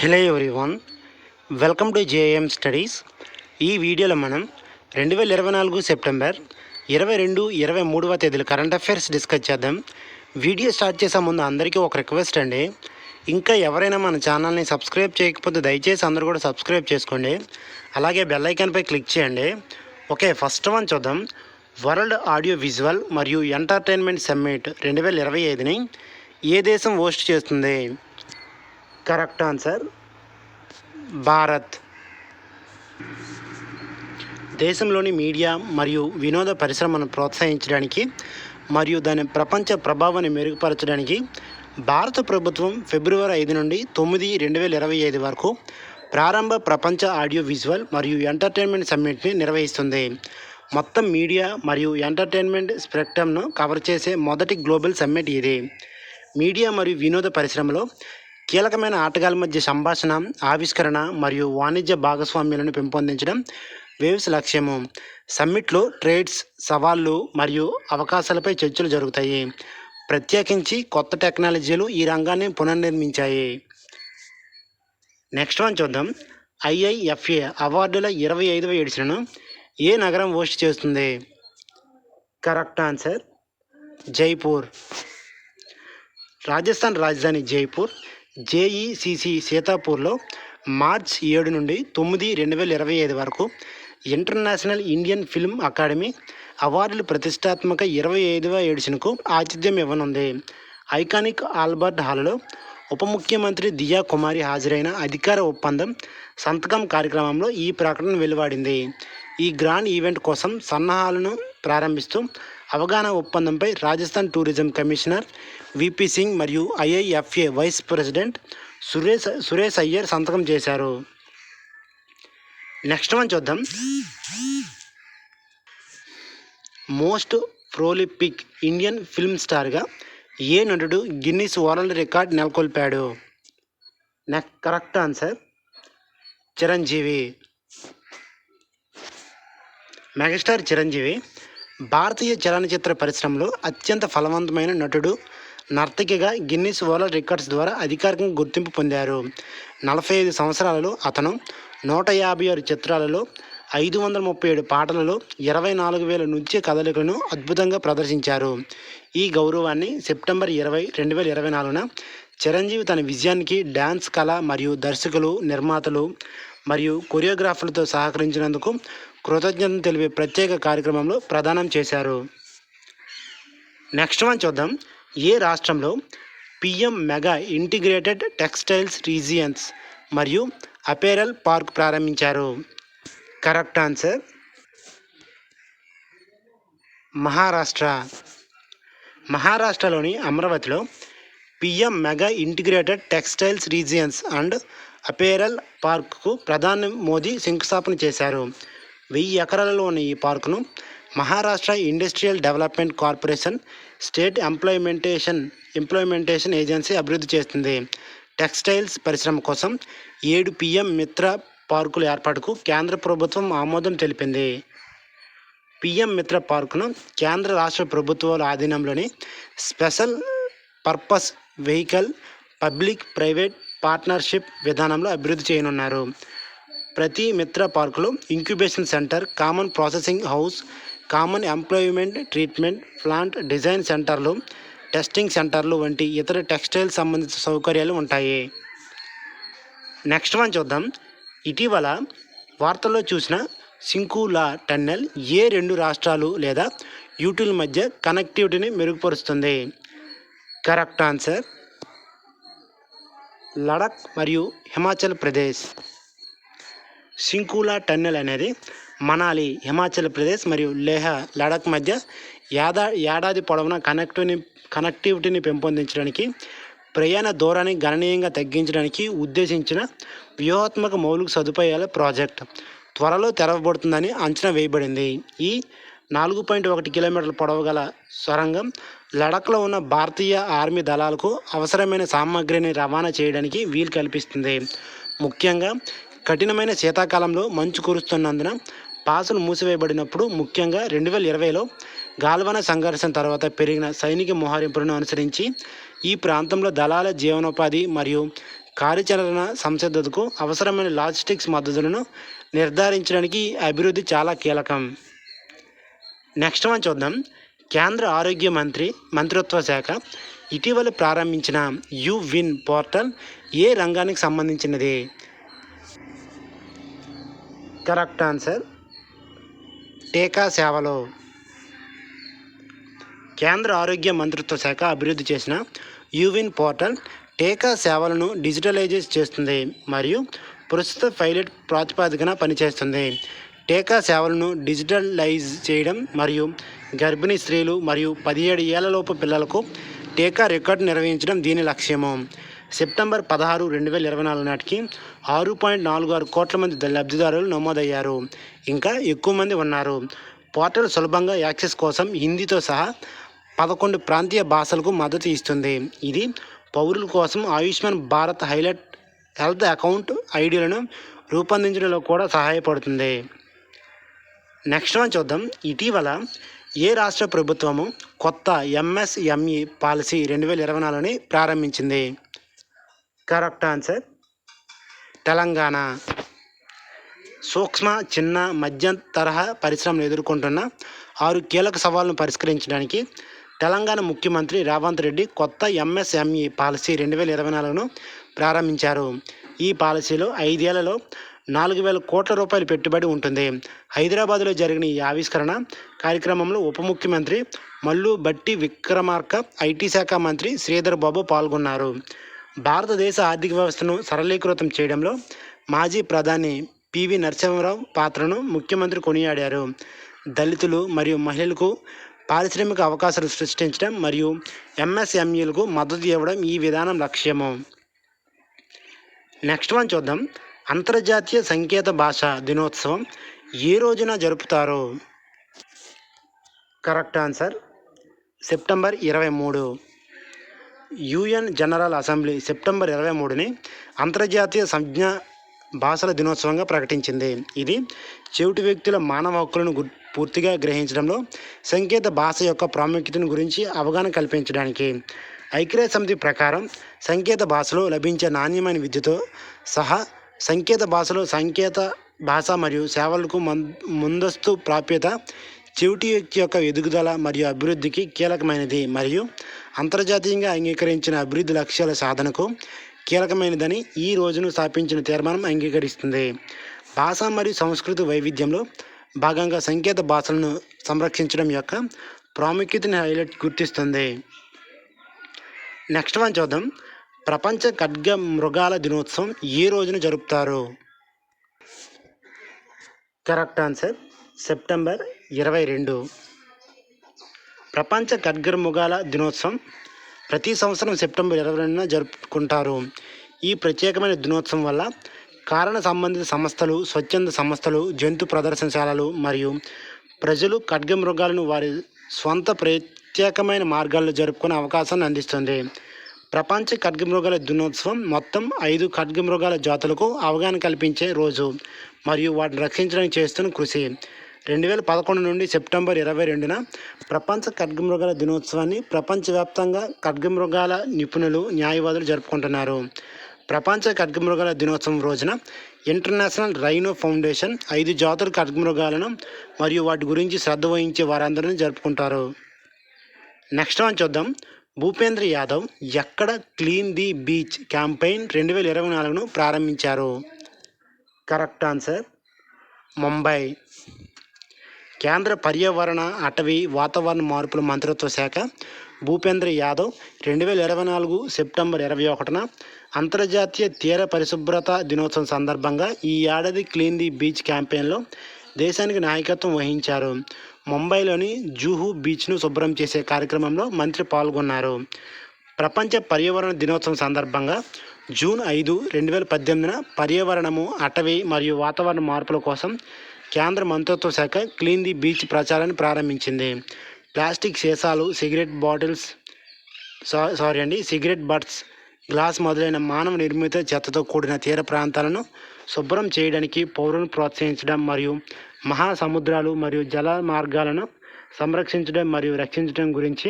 Hello everyone welcome to JM studies ఈ వీడియోలో మనం రెండు వేల ఇరవై నాలుగు సెప్టెంబర్ ఇరవై రెండు ఇరవై మూడవ తేదీలు కరెంట్ అఫైర్స్ డిస్కస్ చేద్దాం. వీడియో స్టార్ట్ చేసే ముందు అందరికీ ఒక రిక్వెస్ట్ అండి. ఇంకా ఎవరైనా మన ఛానల్ని సబ్స్క్రైబ్ చేయకపోతే దయచేసి అందరూ కూడా సబ్స్క్రైబ్ చేసుకోండి. అలాగే బెల్ ఐకాన్పై క్లిక్ చేయండి. ఓకే ఫస్ట్ వన్ చూద్దాం. వరల్డ్ ఆడియో విజువల్ మరియు ఎంటర్టైన్మెంట్ సమ్మిట్ రెండు వేల ఇరవై ఐదుని ఏ దేశం హోస్ట్ చేస్తుంది? Correct answer. భారత్. దేశంలోని మీడియా మరియు వినోద పరిశ్రమను ప్రోత్సహించడానికి మరియు దాని ప్రపంచ ప్రభావాన్ని మెరుగుపరచడానికి భారత ప్రభుత్వం ఫిబ్రవరి ఐదు నుండి తొమ్మిది రెండు వేల ఇరవై ఐదు వరకు ప్రారంభ ప్రపంచ ఆడియో విజువల్ మరియు ఎంటర్టైన్మెంట్ సమ్మిట్ని నిర్వహిస్తుంది. మొత్తం మీడియా మరియు ఎంటర్టైన్మెంట్ స్పెక్ట్రమ్ను కవర్ చేసే మొదటి గ్లోబల్ సమ్మిట్ ఇది. మీడియా మరియు వినోద పరిశ్రమలో కీలకమైన ఆటగాళ్ళ మధ్య సంభాషణ ఆవిష్కరణ మరియు వాణిజ్య భాగస్వామ్యాలను పెంపొందించడం వేవ్స్ లక్ష్యము. సమ్మిట్లో ట్రేడ్స్ సవాళ్ళు మరియు అవకాశాలపై చర్చలు జరుగుతాయి. ప్రత్యేకించి కొత్త టెక్నాలజీలు ఈ రంగాన్ని పునర్నిర్మించాయి. నెక్స్ట్ వన్ చూద్దాం. ఐఐఎఫ్ఏ అవార్డుల ఇరవై ఐదవ ఎడిషన్ను ఏ నగరం హోస్ట్ చేస్తుంది? Correct answer Jaipur. రాజస్థాన్ రాజధాని జైపూర్. జేఈసిసి సీతాపూర్లో మార్చ్ ఏడు నుండి తొమ్మిది రెండు వేల ఇరవై ఐదు వరకు ఇంటర్నేషనల్ ఇండియన్ ఫిల్మ్ అకాడమీ అవార్డులు ప్రతిష్టాత్మక ఇరవై ఐదవ ఎడిషన్కు ఆతిథ్యం ఇవ్వనుంది. ఐకానిక్ ఆల్బర్ట్ హాల్లో ఉప ముఖ్యమంత్రి దియా కుమారి హాజరైన అధికార ఒప్పందం సంతకం కార్యక్రమంలో ఈ ప్రకటన వెలువడింది. ఈ గ్రాండ్ ఈవెంట్ కోసం సన్నాహాలను ప్రారంభిస్తూ అవగాహన ఒప్పందంపై Rajasthan tourism commissioner VP Singh మరియు IIFA vice president Suresh Suresh Iyer సంతకం చేశారు. నెక్స్ట్ వన్ చూద్దాం. మోస్ట్ ప్రోలిపిక్ ఇండియన్ ఫిల్మ్ స్టార్గా ఏ నటుడు గిన్నిస్ వరల్డ్ రికార్డ్ నెలకొల్పాడు? Neck correct answer Chiranjeevi. Megastar Chiranjeevi. భారతీయ చలనచిత్ర పరిశ్రమలో అత్యంత ఫలవంతమైన నటుడు నర్తకిగా గిన్నిస్ వరల్డ్ రికార్డ్స్ ద్వారా అధికారికంగా గుర్తింపు పొందారు. నలభై ఐదు సంవత్సరాలలో అతను నూట యాభై ఆరు చిత్రాలలో ఐదు వందల ముప్పై ఏడు పాటలలో ఇరవై నాలుగు వేల నృత్య కదలికలను అద్భుతంగా ప్రదర్శించారు. ఈ గౌరవాన్ని సెప్టెంబర్ ఇరవై రెండు వేల ఇరవై నాలుగున చిరంజీవి తన విజయానికి డ్యాన్స్ కళ మరియు దర్శకులు నిర్మాతలు మరియు కొరియోగ్రాఫర్లతో సహకరించినందుకు కృతజ్ఞతలు తెలిపే ప్రత్యేక కార్యక్రమంలో ప్రదానం చేశారు. నెక్స్ట్ వన్ చూద్దాం. ఏ రాష్ట్రంలో PM mega integrated textiles regions మరియు అపేరల్ పార్క్ ప్రారంభించారు? Correct answer Maharashtra. మహారాష్ట్రలోని అమరావతిలో PM mega integrated textiles regions and apparel పార్క్కు ప్రధాని మోదీ శంకుస్థాపన చేశారు. వెయ్యి ఎకరాలలో ఉన్న ఈ పార్కును Maharashtra industrial development corporation state employmentation employmentation agency అభివృద్ధి చేస్తుంది. టెక్స్టైల్స్ పరిశ్రమ కోసం ఏడు పిఎం మిత్ర పార్కుల ఏర్పాటుకు కేంద్ర ప్రభుత్వం ఆమోదం తెలిపింది. పిఎం మిత్ర పార్కును కేంద్ర రాష్ట్ర ప్రభుత్వాల ఆధీనంలోని special purpose vehicle public private partnership విధానంలో అభివృద్ధి చేయనున్నారు. ప్రతి మిత్ర పార్కులో incubation centre common processing house common employment treatment plant design సెంటర్లు టెస్టింగ్ సెంటర్లు వంటి ఇతర టెక్స్టైల్ సంబంధిత సౌకర్యాలు ఉంటాయి. నెక్స్ట్ వన్ చూద్దాం. ఇటీవల వార్తల్లో చూసిన సింకులా టన్నెల్ ఏ రెండు రాష్ట్రాలు లేదా యూటీల మధ్య కనెక్టివిటీని మెరుగుపరుస్తుంది? కరెక్ట్ ఆన్సర్ లడక్ మరియు హిమాచల్ ప్రదేశ్. సింకులా టన్నెల్ అనేది మనాలి హిమాచల్ ప్రదేశ్ మరియు లేహ లడక్ మధ్య యాదా ఏడాది పొడవునా కనెక్టివిని కనెక్టివిటీని పెంపొందించడానికి ప్రయాణ దూరాన్ని గణనీయంగా తగ్గించడానికి ఉద్దేశించిన వ్యూహాత్మక మౌలిక సదుపాయాల ప్రాజెక్ట్. త్వరలో తెరవబడుతుందని అంచనా వేయబడింది. ఈ నాలుగు పాయింట్ ఒకటి కిలోమీటర్ల పొడవు గల సొరంగం లడఖ్లో ఉన్న భారతీయ ఆర్మీ దళాలకు అవసరమైన సామాగ్రిని రవాణా చేయడానికి వీలు కల్పిస్తుంది. ముఖ్యంగా కఠినమైన శీతాకాలంలో మంచు కురుస్తున్నందున పాసులు మూసివేయబడినప్పుడు ముఖ్యంగా రెండు వేల ఇరవైలో గాల్వన సంఘర్షణ తర్వాత పెరిగిన సైనిక మోహరింపులను అనుసరించి ఈ ప్రాంతంలో దళాల జీవనోపాధి మరియు కార్యాచరణ సంసిద్ధతకు అవసరమైన లాజిస్టిక్స్ మద్దతులను నిర్ధారించడానికి ఈ అభివృద్ధి చాలా కీలకం. నెక్స్ట్ వన్ చూద్దాం. కేంద్ర ఆరోగ్య మంత్రి మంత్రిత్వ శాఖ ఇటీవల ప్రారంభించిన యు విన్ పోర్టల్ ఏ రంగానికి సంబంధించినది? Correct answer. టీకా సేవలు కేంద్ర ఆరోగ్య మంత్రిత్వ శాఖ అభివృద్ధి చేసిన యూవిన్ పోర్టల్ టీకా సేవలను డిజిటలైజ్ చేస్తుంది మరియు ప్రస్తుత పైలట్ ప్రాతిపాదికన పనిచేస్తుంది. టీకా సేవలను డిజిటలైజ్ చేయడం మరియు గర్భిణీ స్త్రీలు మరియు పదిహేడు ఏళ్ళలోపు పిల్లలకు టీకా రికార్డు నిర్వహించడం దీని లక్ష్యము. సెప్టెంబర్ పదహారు రెండు వేల ఇరవై నాలుగు నాటికి ఆరు పాయింట్ నాలుగు ఆరు కోట్ల మంది లబ్ధిదారులు నమోదయ్యారు. ఇంకా ఎక్కువ మంది ఉన్నారు. పోర్టల్ సులభంగా యాక్సెస్ కోసం హిందీతో సహా పదకొండు ప్రాంతీయ భాషలకు మద్దతు ఇస్తుంది. ఇది పౌరుల కోసం Ayushman Bharat highlight health account ఐడీలను రూపొందించడంలో కూడా సహాయపడుతుంది. నెక్స్ట్ వన్ చూద్దాం. ఇటీవల ఏ రాష్ట్ర ప్రభుత్వము కొత్త ఎంఎస్ఎంఈ పాలసీ రెండు వేల ఇరవై నాలుగుని ప్రారంభించింది? Correct answer. తెలంగాణ. సూక్ష్మ చిన్న మధ్య తరహా పరిశ్రమలు ఎదుర్కొంటున్న ఆరు కీలక సవాళ్ళను పరిష్కరించడానికి తెలంగాణ ముఖ్యమంత్రి రేవంత్ రెడ్డి కొత్త ఎంఎస్ఎంఈ పాలసీ రెండు వేల ఇరవై నాలుగును ప్రారంభించారు. ఈ పాలసీలో ఐదేళ్ళలో నాలుగు వేల కోట్ల రూపాయలు పెట్టుబడి ఉంటుంది. హైదరాబాద్లో జరిగిన ఈ ఆవిష్కరణ కార్యక్రమంలో ఉప ముఖ్యమంత్రి మల్లు బట్టి విక్రమార్క ఐటీ శాఖ మంత్రి శ్రీధర్ బాబు పాల్గొన్నారు. భారతదేశ ఆర్థిక వ్యవస్థను సరళీకృతం చేయడంలో మాజీ ప్రధాని పివి నరసింహారావు పాత్రను ముఖ్యమంత్రి కొనియాడారు. దళితులు మరియు మహిళలకు పారిశ్రామిక అవకాశాలు సృష్టించడం మరియు ఎంఎస్ఎంఈలకు మద్దతు ఇవ్వడం ఈ విధానం లక్ష్యము. నెక్స్ట్ వన్ చూద్దాం. అంతర్జాతీయ సంకేత భాష దినోత్సవం ఏ రోజున జరుపుతారు? కరెక్ట్ ఆన్సర్ సెప్టెంబర్ ఇరవై మూడు. యుఎన్ జనరల్ అసెంబ్లీ సెప్టెంబర్ ఇరవై మూడుని అంతర్జాతీయ సంజ్ఞ భాషల దినోత్సవంగా ప్రకటించింది. ఇది చెవిటి వ్యక్తుల మానవ హక్కులను పూర్తిగా గ్రహించడంలో సంకేత భాష యొక్క ప్రాముఖ్యతను గురించి అవగాహన కల్పించడానికి. ఐక్యరాజ్య సమితి ప్రకారం సంకేత భాషలో లభించే నాణ్యమైన విద్యతో సహా సంకేత భాషలో సంకేత భాష మరియు సేవలకు మం ముందస్తు ప్రాప్యత చెవిటి వ్యక్తి యొక్క ఎదుగుదల మరియు అభివృద్ధికి కీలకమైనది. మరియు అంతర్జాతీయంగా అంగీకరించిన అభివృద్ధి లక్ష్యాల సాధనకు కీలకమైనదని ఈ రోజును స్థాపించిన తీర్మానం అంగీకరిస్తుంది. భాష మరియు సంస్కృతి వైవిధ్యంలో భాగంగా సంకేత భాషలను సంరక్షించడం యొక్క ప్రాముఖ్యతని హైలైట్ గుర్తిస్తుంది. నెక్స్ట్ వన్ చూద్దాం. ప్రపంచ ఖడ్గ మృగాల దినోత్సవం ఏ రోజున జరుపుతారు. కరెక్ట్ ఆన్సర్ సెప్టెంబర్ ఇరవై రెండు. ప్రపంచ ఖడ్గమృగాల దినోత్సవం ప్రతి సంవత్సరం సెప్టెంబర్ ఇరవై రెండున జరుపుకుంటారు. ఈ ప్రత్యేకమైన దినోత్సవం వల్ల కారణ సంబంధిత సంస్థలు స్వచ్ఛంద సంస్థలు జంతు ప్రదర్శనశాలలు మరియు ప్రజలు ఖడ్గమృగాలను వారి స్వంత ప్రత్యేకమైన మార్గాల్లో జరుపుకునే అవకాశాన్ని అందిస్తుంది. ప్రపంచ ఖడ్గమృగాల దినోత్సవం మొత్తం ఐదు ఖడ్గమృగాల జాతులకు అవగాహన కల్పించే రోజు మరియు వాటిని రక్షించడానికి చేస్తున్న కృషి. రెండు వేల పదకొండు నుండి సెప్టెంబర్ ఇరవై రెండున ప్రపంచ ఖడ్గమృగాల దినోత్సవాన్ని ప్రపంచవ్యాప్తంగా ఖడ్గమృగాల నిపుణులు న్యాయవాదులు జరుపుకుంటున్నారు. ప్రపంచ ఖడ్గమృగాల దినోత్సవం రోజున ఇంటర్నేషనల్ రైనో ఫౌండేషన్ ఐదు జాతుల ఖడ్గమృగాలను మరియు వాటి గురించి శ్రద్ధ వహించే వారందరినీ జరుపుకుంటారు. నెక్స్ట్ వన్ చూద్దాం. భూపేంద్ర యాదవ్ ఎక్కడ క్లీన్ ది బీచ్ క్యాంపెయిన్ రెండు వేల ఇరవై నాలుగును ప్రారంభించారు? Correct answer Mumbai. కేంద్ర పర్యావరణ అటవీ వాతావరణ మార్పుల మంత్రిత్వ శాఖ భూపేంద్ర యాదవ్ రెండు వేల ఇరవై నాలుగు సెప్టెంబర్ ఇరవై ఒకటిన అంతర్జాతీయ తీర పరిశుభ్రత దినోత్సవం సందర్భంగా ఈ ఏడాది క్లీన్ ది బీచ్ క్యాంపెయిన్లో దేశానికి నాయకత్వం వహించారు. ముంబైలోని జూహు బీచ్ను శుభ్రం చేసే కార్యక్రమంలో మంత్రి పాల్గొన్నారు. ప్రపంచ పర్యావరణ దినోత్సవం సందర్భంగా జూన్ ఐదు రెండు వేల పద్దెనిమిదిన పర్యావరణము అటవీ మరియు వాతావరణ మార్పుల కోసం కేంద్ర మంత్రిత్వ శాఖ క్లీన్ ది బీచ్ ప్రచారాన్ని ప్రారంభించింది. ప్లాస్టిక్ సీసాలు సిగరెట్ బాటిల్స్ సారీ అండి సిగరెట్ బట్స్ గ్లాస్ మొదలైన మానవ నిర్మిత చెత్తతో కూడిన తీర ప్రాంతాలను శుభ్రం చేయడానికి పౌరులను ప్రోత్సహించడం మరియు మహాసముద్రాలు మరియు జల మార్గాలను సంరక్షించడం మరియు రక్షించడం గురించి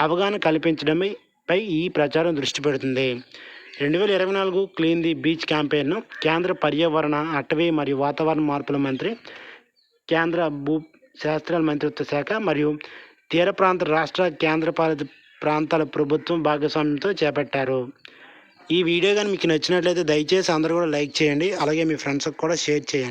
అవగాహన కల్పించడమే పై ఈ ప్రచారం దృష్టి పెడుతుంది. రెండు వేల ఇరవై నాలుగు క్లీన్ ది బీచ్ క్యాంపెయిన్ను కేంద్ర పర్యావరణ అటవీ మరియు వాతావరణ మార్పుల మంత్రి కేంద్ర భూ శాస్త్రాల మంత్రిత్వ శాఖ మరియు తీర ప్రాంత రాష్ట్ర కేంద్రపాలిత ప్రాంతాల ప్రభుత్వం భాగస్వామ్యంతో చేపట్టారు. ఈ వీడియో కానీ మీకు నచ్చినట్లయితే దయచేసి అందరూ కూడా లైక్ చేయండి. అలాగే మీ ఫ్రెండ్స్కి కూడా షేర్ చేయండి.